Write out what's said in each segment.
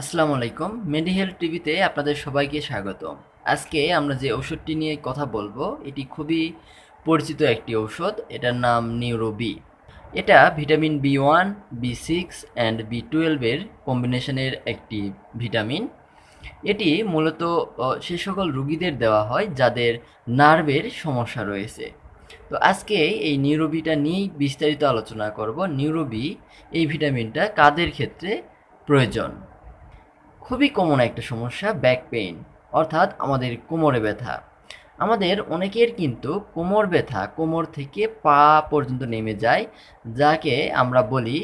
আসসালামু আলাইকুম। মেডিহেলথ টিভিতে আপনাদের সবাইকে স্বাগত আজকে আমরা যে ওষুধটি নিয়ে কথা বলব, এটি খুবই পরিচিত একটি ঔষধ। এটার নাম নিউরোবি এটা vitamin B one, B six and B টুয়েলভের কম্বিনেশনের একটি ভিটামিন। এটি মূলত সে সকল রুগীদের দেওয়া হয় যাদের নার্ভের সমস্যা রয়েছে। তো আজকে এই নিউরোবিটা নিয়েই বিস্তারিত আলোচনা করব। নিউরোবি এই ভিটামিনটা কাদের ক্ষেত্রে প্রয়োজন? খুবই কমন একটা সমস্যা ব্যাক পেইন অর্থাৎ আমাদের কোমরে ব্যথা। আমাদের অনেকের কিন্তু কোমর ব্যথা, কোমর থেকে পা পর্যন্ত নেমে যায়, যাকে আমরা বলি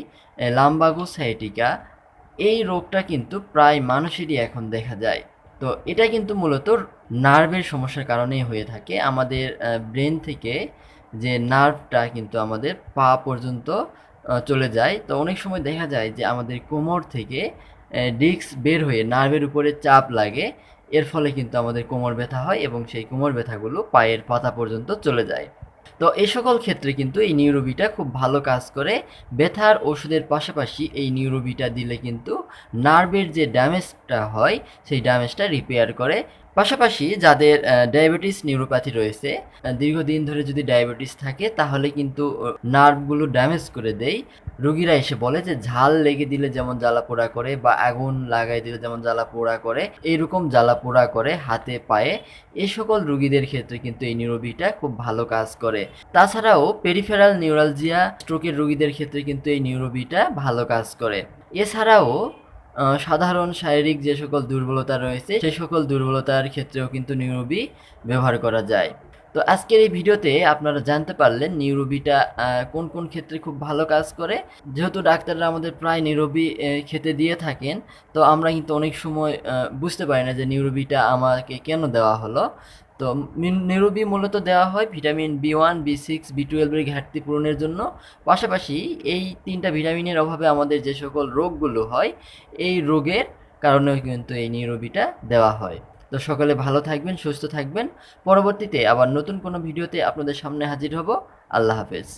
লাম্বাগো সাইটিকা এই রোগটা কিন্তু প্রায় মানুষেরই এখন দেখা যায়। তো এটা কিন্তু মূলত নার্ভের সমস্যার কারণেই হয়ে থাকে। আমাদের ব্রেন থেকে যে নার্ভটা কিন্তু আমাদের পা পর্যন্ত চলে যায়। তো অনেক সময় দেখা যায় যে আমাদের কোমর থেকে ডিস্ক বের হয়ে নার্ভের উপরে চাপ লাগে। এর ফলে কিন্তু আমাদের কোমর ব্যথা হয় এবং সেই কোমর ব্যথাগুলো পায়ের পাতা পর্যন্ত চলে যায়। তো এই সকল ক্ষেত্রে কিন্তু এই নিউরোবিটা খুব ভালো কাজ করে। ব্যথার ওষুধের পাশাপাশি এই নিউরোবিটা দিলে কিন্তু নার্ভের যে ড্যামেজটা হয়, সেই ড্যামেজটা রিপেয়ার করে। পাশাপাশি যাদের ডায়াবেটিস নিউরোপ্যাথি রয়েছে দীর্ঘদিন ধরে যদি ডায়াবেটিস থাকে, তাহলে কিন্তু নার্ভগুলো ড্যামেজ করে দেয়। রোগীরা এসে বলে যে, ঝাল লেগে দিলে যেমন জ্বালা পোড়া করে বা আগুন লাগাই দিলে যেমন জ্বালা পোড়া করে এইরকম জ্বালা পোড়া করে হাতে পায়ে এই সকল রোগীদের ক্ষেত্রে কিন্তু এই নিউরোবিটা খুব ভালো কাজ করে। তাছাড়াও পেরিফেরাল নিউরালজিয়া স্ট্রোকের রোগীদের ক্ষেত্রে কিন্তু এই নিউরোবিটা ভালো কাজ করে। এছাড়াও সাধারণ শারীরিক যে সকল দুর্বলতা রয়েছে, সে সকল দুর্বলতার ক্ষেত্রেও কিন্তু নিউরোবি ব্যবহার করা যায়। তো আজকের এই ভিডিওতে আপনারা জানতে পারলেন নিউরোবিটা কোন কোন ক্ষেত্রে খুব ভালো কাজ করে। যেহেতু ডাক্তাররা আমাদের প্রায় নিউরোবি খেতে দিয়ে থাকেন, তো আমরা কিন্তু অনেক সময় বুঝতে পারি না যে নিউরোবিটা আমাকে কেন দেওয়া হলো। তো নিউরোবি মূলত দেওয়া হয় vitamin B one, B six, B টুয়েলভের ঘাটতি পূরণের জন্য। পাশাপাশি এই তিনটা ভিটামিনের অভাবে আমাদের যে সকল রোগগুলো হয়, এই রোগের কারণেও কিন্তু এই নিউরোবিটা দেওয়া হয়। তো সকলে ভালো থাকবেন, সুস্থ থাকবেন। পরবর্তীতে আবার নতুন কোনো ভিডিওতে আপনাদের সামনে হাজির হব। আল্লাহ হাফেজ।